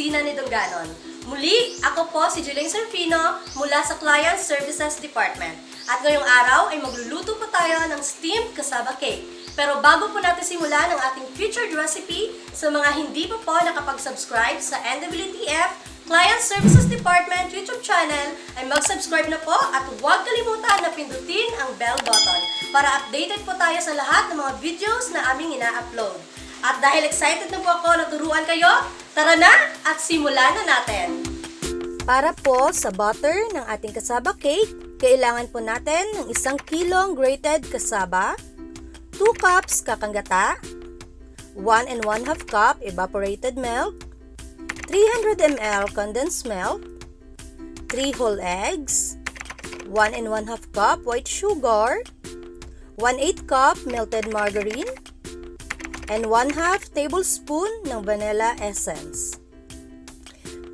kusina ni Dongganon. Muli, ako po si Juling Serfino mula sa Client Services Department. At ngayong araw ay magluluto po tayo ng steamed cassava cake. Pero bago po natin simulan ang ating featured recipe, sa mga hindi pa po nakapag-subscribe sa NWTF Client Services Department YouTube channel ay mag-subscribe na po at huwag kalimutan na pindutin ang bell button para updated po tayo sa lahat ng mga videos na aming ina-upload. At dahil excited na po ako na turuan kayo, tara na at simulan na natin! Para po sa butter ng ating kasaba cake, kailangan po natin ng isang kilong grated kasaba, 2 cups kakanggata, 1 and 1 half cup evaporated milk, 300 ml condensed milk, 3 whole eggs, 1 and 1 half cup white sugar, 1 8 cup melted margarine, and 1 half tablespoon ng vanilla essence.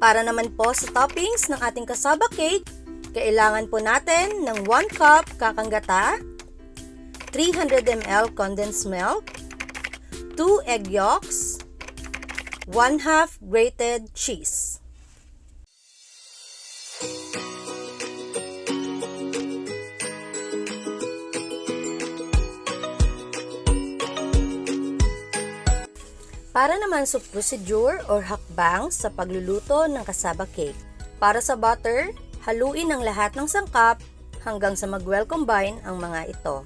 Para naman po sa toppings ng ating kasaba cake, kailangan po natin ng 1 cup kakanggata, 300 ml condensed milk, 2 egg yolks, 1 half grated cheese. Para naman sa procedure or hakbang sa pagluluto ng kasaba cake. Para sa butter, haluin ang lahat ng sangkap hanggang sa mag-well combine ang mga ito.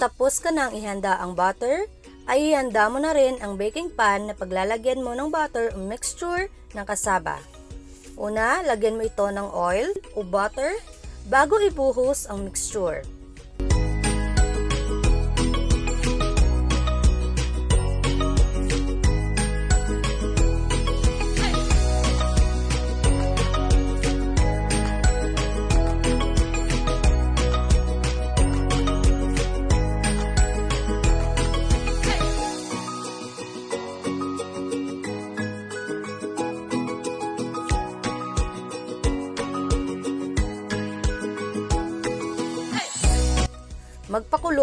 Tapos ka nang ihanda ang butter, ay ihanda mo na rin ang baking pan na paglalagyan mo ng butter o mixture ng kasaba. Una, lagyan mo ito ng oil o butter bago ibuhos ang mixture.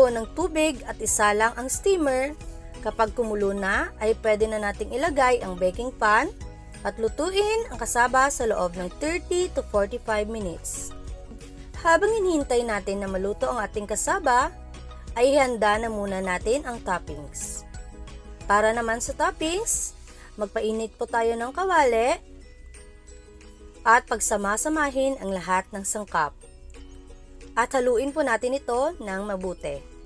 Ng tubig at isa lang ang steamer. Kapag kumulo na, ay pwede na nating ilagay ang baking pan at lutuin ang kasaba sa loob ng 30 to 45 minutes. Habang hinihintay natin na maluto ang ating kasaba, ay handa na muna natin ang toppings. Para naman sa toppings, magpainit po tayo ng kawali at pagsamasamahin ang lahat ng sangkap. At haluin po natin ito ng mabuti.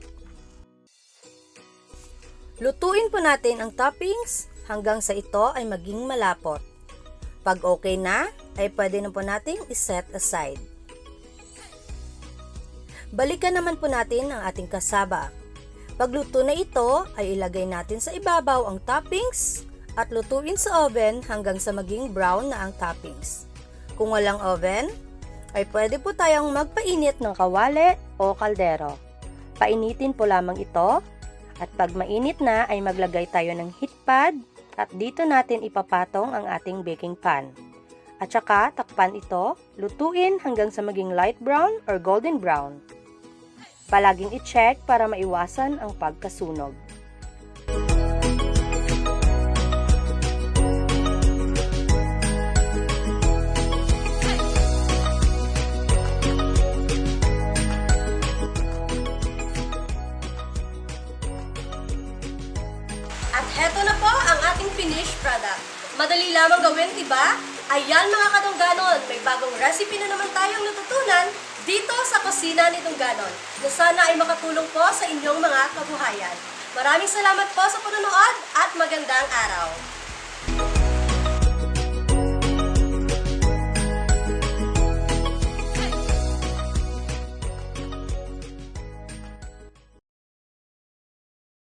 Lutuin po natin ang toppings hanggang sa ito ay maging malapot. Pag okay na, ay pwede na po nating iset aside. Balikan naman po natin ang ating kasaba. Pagluto na ito, ay ilagay natin sa ibabaw ang toppings at lutuin sa oven hanggang sa maging brown na ang toppings. Kung walang oven, ay pwede po tayong magpainit ng kawali o kaldero. Painitin po lamang ito at pag mainit na ay maglagay tayo ng heat pad at dito natin ipapatong ang ating baking pan. At saka takpan ito, lutuin hanggang sa maging light brown or golden brown. Palaging i-check para maiwasan ang pagkasunog. At heto na po ang ating finished product. Madali lamang gawin, di ba? Ayan mga kadungganon, may bagong recipe na naman tayong natutunan dito sa kusina ni Dungganon na sana ay makatulong po sa inyong mga kabuhayan. Maraming salamat po sa panonood at magandang araw!